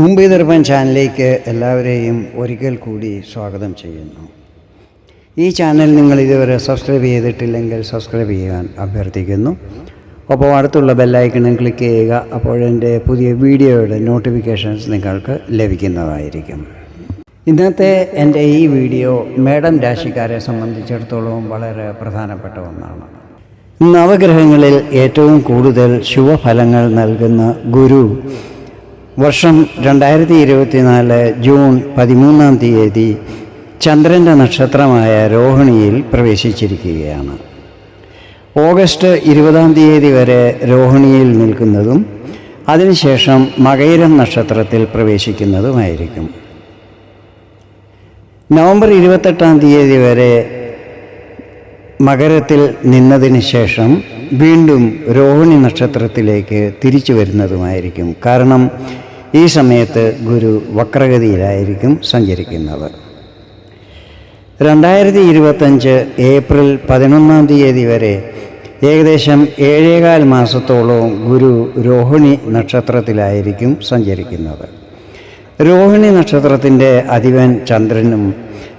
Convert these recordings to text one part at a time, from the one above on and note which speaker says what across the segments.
Speaker 1: മുംബൈ ദർപ്പൺ ചാനലിലേക്ക് എല്ലാവരെയും ഒരിക്കൽ കൂടി സ്വാഗതം ചെയ്യുന്നു. ഈ ചാനൽ നിങ്ങൾ ഇതുവരെ സബ്സ്ക്രൈബ് ചെയ്തിട്ടില്ലെങ്കിൽ സബ്സ്ക്രൈബ് ചെയ്യാൻ അഭ്യർത്ഥിക്കുന്നു. അപ്പോൾ അടുത്തുള്ള ബെല്ലൈക്കണും ക്ലിക്ക് ചെയ്യുക അപ്പോൾ എന്റെ പുതിയ വീഡിയോയുടെ നോട്ടിഫിക്കേഷൻസ് നിങ്ങൾക്ക് ലഭിക്കുന്നതായിരിക്കും. ഇന്നത്തെ എന്റെ ഈ വീഡിയോ മേഡം രാശിക്കാരെ സംബന്ധിച്ചിടത്തോളം വളരെ പ്രധാനപ്പെട്ട ഒന്നാണ്. നവഗ്രഹങ്ങളിൽ ഏറ്റവും കൂടുതൽ ശുഭഫലങ്ങൾ നൽകുന്ന ഗുരു വർഷം രണ്ടായിരത്തി ഇരുപത്തിനാല് ജൂൺ പതിമൂന്നാം തീയതി ചന്ദ്രന്റെ നക്ഷത്രമായ രോഹിണിയിൽ പ്രവേശിച്ചിരിക്കുകയാണ്. ഓഗസ്റ്റ് ഇരുപതാം തീയതി വരെ രോഹിണിയിൽ നിൽക്കുന്നതും അതിനുശേഷം മകയിരം നക്ഷത്രത്തിൽ പ്രവേശിക്കുന്നതുമായിരിക്കും. നവംബർ ഇരുപത്തെട്ടാം തീയതി വരെ മകരത്തിൽ നിന്നതിന് ശേഷം വീണ്ടും രോഹിണി നക്ഷത്രത്തിലേക്ക് തിരിച്ചു വരുന്നതുമായിരിക്കും. കാരണം ഈ സമയത്ത് ഗുരു വക്രഗതിയിലായിരിക്കും സഞ്ചരിക്കുന്നത്. രണ്ടായിരത്തി ഇരുപത്തഞ്ച് ഏപ്രിൽ പതിനൊന്നാം തീയതി വരെ ഏകദേശം ഏഴേകാൽ മാസത്തോളവും ഗുരു രോഹിണി നക്ഷത്രത്തിലായിരിക്കും സഞ്ചരിക്കുന്നത്. രോഹിണി നക്ഷത്രത്തിന്റെ അധിപൻ ചന്ദ്രനും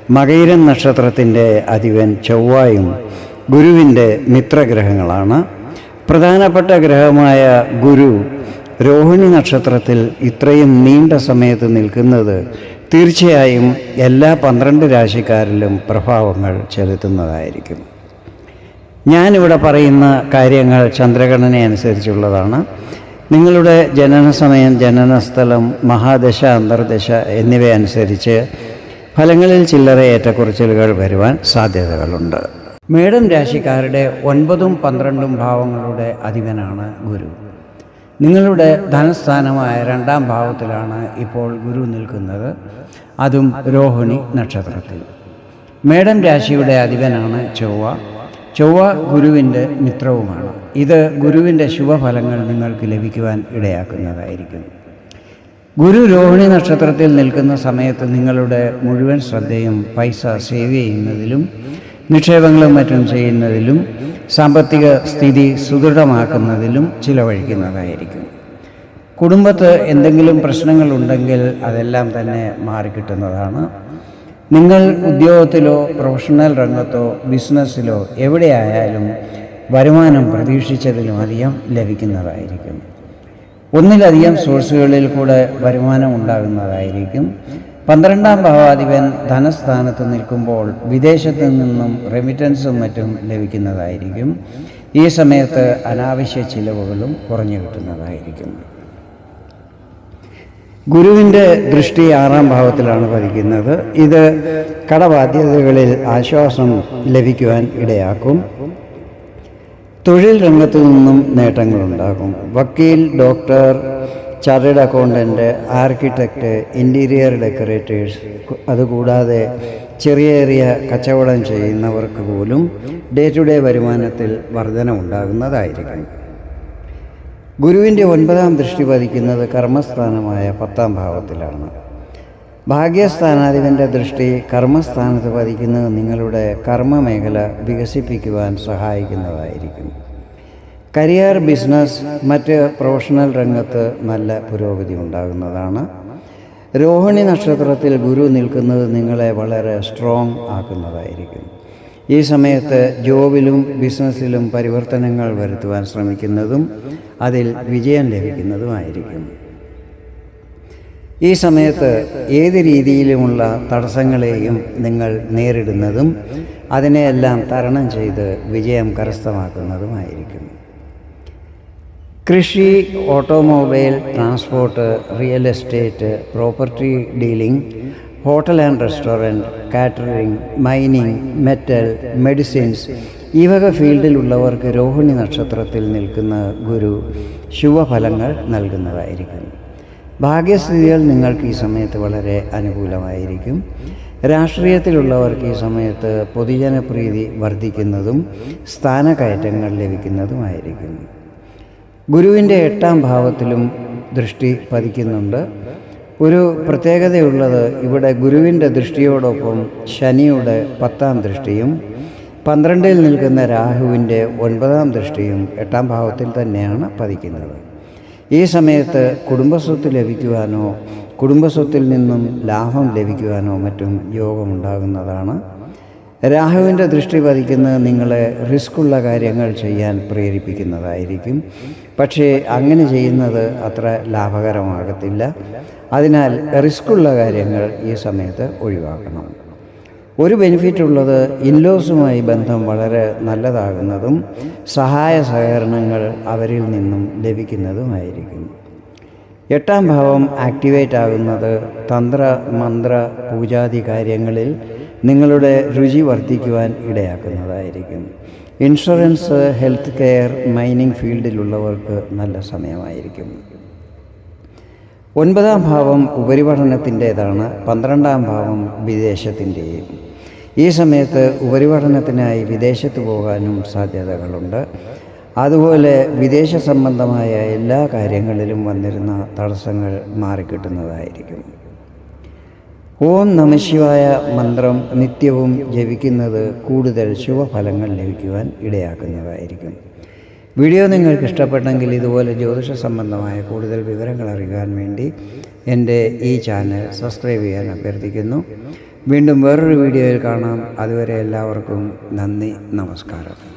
Speaker 1: മകൈരൻ നക്ഷത്രത്തിന്റെ അധിപൻ ചൊവ്വായും ഗുരുവിന്റെ മിത്രഗ്രഹങ്ങളാണ്. പ്രധാനപ്പെട്ട ഗ്രഹമായ ഗുരു രോഹിണി നക്ഷത്രത്തിൽ ഇത്രയും നീണ്ട സമയത്ത് നിൽക്കുന്നത് തീർച്ചയായും എല്ലാ പന്ത്രണ്ട് രാശിക്കാരിലും പ്രഭാവങ്ങൾ ചെലുത്തുന്നതായിരിക്കും. ഞാനിവിടെ പറയുന്ന കാര്യങ്ങൾ ചന്ദ്രഗണന അനുസരിച്ചുള്ളതാണ്. നിങ്ങളുടെ ജനന സമയം ജനനസ്ഥലം മഹാദശ അന്തർദശ എന്നിവ അനുസരിച്ച് ഫലങ്ങളിൽ ചില്ലറ ഏറ്റക്കുറച്ചിലുകൾ വരുവാൻ സാധ്യതകളുണ്ട്. മേടം രാശിക്കാരുടെ ഒൻപതും പന്ത്രണ്ടും ഭാവങ്ങളുടെ അധിപനാണ് ഗുരു. നിങ്ങളുടെ ധനസ്ഥാനമായ രണ്ടാം ഭാവത്തിലാണ് ഇപ്പോൾ ഗുരു നിൽക്കുന്നത്. അതും രോഹിണി നക്ഷത്രത്തിൽ. മേടം രാശിയുടെ അധിപനാണ് ചൊവ്വ. ചൊവ്വ ഗുരുവിന്റെ മിത്രവുമാണ്. ഇത് ഗുരുവിന്റെ ശുഭഫലങ്ങൾ നിങ്ങൾക്ക് ലഭിക്കുവാൻ ഇടയാക്കുന്നതായിരിക്കും. ഗുരു രോഹിണി നക്ഷത്രത്തിൽ നിൽക്കുന്ന സമയത്ത് നിങ്ങളുടെ മുഴുവൻ ശ്രദ്ധയും പൈസ സേവ് ചെയ്യുന്നതിലും നിക്ഷേപങ്ങളും മറ്റും ചെയ്യുന്നതിലും സാമ്പത്തിക സ്ഥിതി സുദൃഢമാക്കുന്നതിലും ചിലവഴിക്കുന്നതായിരിക്കും. കുടുംബത്ത് എന്തെങ്കിലും പ്രശ്നങ്ങളുണ്ടെങ്കിൽ അതെല്ലാം തന്നെ മാറിക്കിട്ടുന്നതാണ്. നിങ്ങൾ ഉദ്യോഗത്തിലോ പ്രൊഫഷണൽ രംഗത്തോ ബിസിനസ്സിലോ എവിടെയായാലും വരുമാനം പ്രതീക്ഷിച്ചതിലും അധികം ലഭിക്കുന്നതായിരിക്കും. ഒന്നിലധികം സോഴ്സുകളിൽ കൂടെ വരുമാനം ഉണ്ടാകുന്നതായിരിക്കും. പന്ത്രണ്ടാം ഭാവാധിപൻ ധനസ്ഥാനത്ത് നിൽക്കുമ്പോൾ വിദേശത്തു നിന്നും റെമിറ്റൻസും മറ്റും ലഭിക്കുന്നതായിരിക്കും. ഈ സമയത്ത് അനാവശ്യ ചിലവുകളും കുറഞ്ഞു കിട്ടുന്നതായിരിക്കും. ഗുരുവിന്റെ ദൃഷ്ടി ആറാം ഭാവത്തിലാണ് പതിക്കുന്നത്. ഇത് കടബാധ്യതകളിൽ ആശ്വാസം ലഭിക്കുവാൻ ഇടയാക്കും. തൊഴിൽ രംഗത്തു നിന്നും നേട്ടങ്ങളുണ്ടാകും. വക്കീൽ doctor chartered accountant architect interior decorators അതുകൂടാതെ ചെറിയ ചെറിയ കച്ചവടം ചെയ്യുന്നവർക്ക് പോലും ഡേ ടു ഡേ വരുമാനത്തിൽ വർധന ഉണ്ടാകുന്നതായിരിക്കും ഗുരുവിന്റെ ഒൻപതാം ദൃഷ്ടി പതിക്കുന്നത് കർമ്മസ്ഥാനമായ പത്താം ഭാവത്തിലാണ്. ഭാഗ്യസ്ഥാനാധിപന്റെ ദൃഷ്ടി കർമ്മസ്ഥാനത്ത് പതിക്കുന്നത് നിങ്ങളുടെ കർമ്മമേഖല വികസിപ്പിക്കുവാൻ സഹായിക്കുന്നതായിരിക്കും. കരിയർ ബിസിനസ് മറ്റ് പ്രൊഫഷണൽ രംഗത്ത് നല്ല പുരോഗതി ഉണ്ടാകുന്നതാണ്. രോഹിണി നക്ഷത്രത്തിൽ ഗുരു നിൽക്കുന്നത് നിങ്ങളെ വളരെ സ്ട്രോങ് ആക്കുന്നതായിരിക്കും. ഈ സമയത്ത് ജോബിലും ബിസിനസ്സിലും പരിവർത്തനങ്ങൾ വരുത്തുവാൻ ശ്രമിക്കുന്നതും അതിൽ വിജയം ലഭിക്കുന്നതുമായിരിക്കും. ഈ സമയത്ത് ഏത് രീതിയിലുമുള്ള തടസ്സങ്ങളെയും നിങ്ങൾ നേരിടുന്നതും അതിനെയെല്ലാം തരണം ചെയ്ത് വിജയം കരസ്ഥമാക്കുന്നതുമായിരിക്കും. കൃഷി automobile transport real estate property dealing hotel and restaurant catering mining metal medicines ഈ വക ഫീൽഡിലുള്ളവർക്ക് രോഹിണി നക്ഷത്രത്തിൽ നിൽക്കുന്ന ഗുരു ശുഭഫലങ്ങൾ നൽകുന്നതായിരിക്കും. ഭാഗ്യസ്ഥിതികൾ നിങ്ങൾക്ക് ഈ സമയത്ത് വളരെ അനുകൂലമായിരിക്കും. രാഷ്ട്രീയത്തിലുള്ളവർക്ക് ഈ സമയത്ത് പൊതുജനപ്രീതി വർദ്ധിക്കുന്നതും സ്ഥാനക്കയറ്റങ്ങൾ ലഭിക്കുന്നതുമായിരിക്കും. ഗുരുവിന്റെ എട്ടാം ഭാവത്തിലും ദൃഷ്ടി പതിക്കുന്നുണ്ട്. ഒരു പ്രത്യേകതയുള്ളത് ഇവിടെ ഗുരുവിന്റെ ദൃഷ്ടിയോടൊപ്പം ശനിയുടെ പത്താം ദൃഷ്ടിയും പന്ത്രണ്ടിൽ നിൽക്കുന്ന രാഹുവിന്റെ ഒൻപതാം ദൃഷ്ടിയും എട്ടാം ഭാവത്തിൽ തന്നെയാണ് പതിക്കുന്നത്. ഈ സമയത്ത് കുടുംബസ്വത്ത് ലഭിക്കുവാനോ കുടുംബസ്വത്തിൽ നിന്നും ലാഭം ലഭിക്കുവാനോ മറ്റും യോഗമുണ്ടാകുന്നതാണ്. രാഹുവിന്റെ ദൃഷ്ടി പതിക്കുന്നത് നിങ്ങളെ റിസ്ക്കുള്ള കാര്യങ്ങൾ ചെയ്യാൻ പ്രേരിപ്പിക്കുന്നതായിരിക്കും. പക്ഷേ അങ്ങനെ ചെയ്യുന്നത് അത്ര ലാഭകരമാകത്തില്ല. അതിനാൽ റിസ്ക്കുള്ള കാര്യങ്ങൾ ഈ സമയത്ത് ഒഴിവാക്കണം. ഒരു ബെനിഫിറ്റ് ഉള്ളത് ഇൻലോസുമായി ബന്ധം വളരെ നല്ലതാകുന്നതും സഹായ സഹകരണങ്ങൾ അവരിൽ നിന്നും ലഭിക്കുന്നതുമായിരിക്കും. എട്ടാം ഭാവം ആക്ടിവേറ്റ് ആകുന്നത് തന്ത്ര മന്ത്ര പൂജാതി കാര്യങ്ങളിൽ നിങ്ങളുടെ രുചി വർദ്ധിക്കുവാൻ ഇടയാക്കുന്നതായിരിക്കും. ഇൻഷുറൻസ് ഹെൽത്ത് കെയർ മൈനിങ് ഫീൽഡിലുള്ളവർക്ക് നല്ല സമയമായിരിക്കും. ഒൻപതാം ഭാവം ഉപരിപഠനത്തിന്റേതാണ് പന്ത്രണ്ടാം ഭാവം വിദേശത്തിന്റെയും. ഈ സമയത്ത് ഉപരിപഠനത്തിനായി വിദേശത്ത് പോകാനും സാധ്യതകളുണ്ട്. അതുപോലെ വിദേശ സംബന്ധമായ എല്ലാ കാര്യങ്ങളിലും വന്നിരുന്ന തടസ്സങ്ങൾ മാറിക്കിട്ടുന്നതായിരിക്കും. ഓം നമശിവായ മന്ത്രം നിത്യവും ജപിക്കുന്നത് കൂടുതൽ ശുഭഫലങ്ങൾ ലഭിക്കുവാൻ ഇടയാക്കുന്നതായിരിക്കും. വീഡിയോ നിങ്ങൾക്ക് ഇഷ്ടപ്പെട്ടെങ്കിൽ ഇതുപോലെ ജ്യോതിഷ സംബന്ധമായ കൂടുതൽ വിവരങ്ങൾ അറിയാൻ വേണ്ടി എന്റെ ഈ ചാനൽ സബ്സ്ക്രൈബ് ചെയ്യാൻ അഭ്യർത്ഥിക്കുന്നു. വീണ്ടും വേറൊരു വീഡിയോയിൽ കാണാം. അതുവരെ എല്ലാവർക്കും നന്ദി നമസ്കാരം.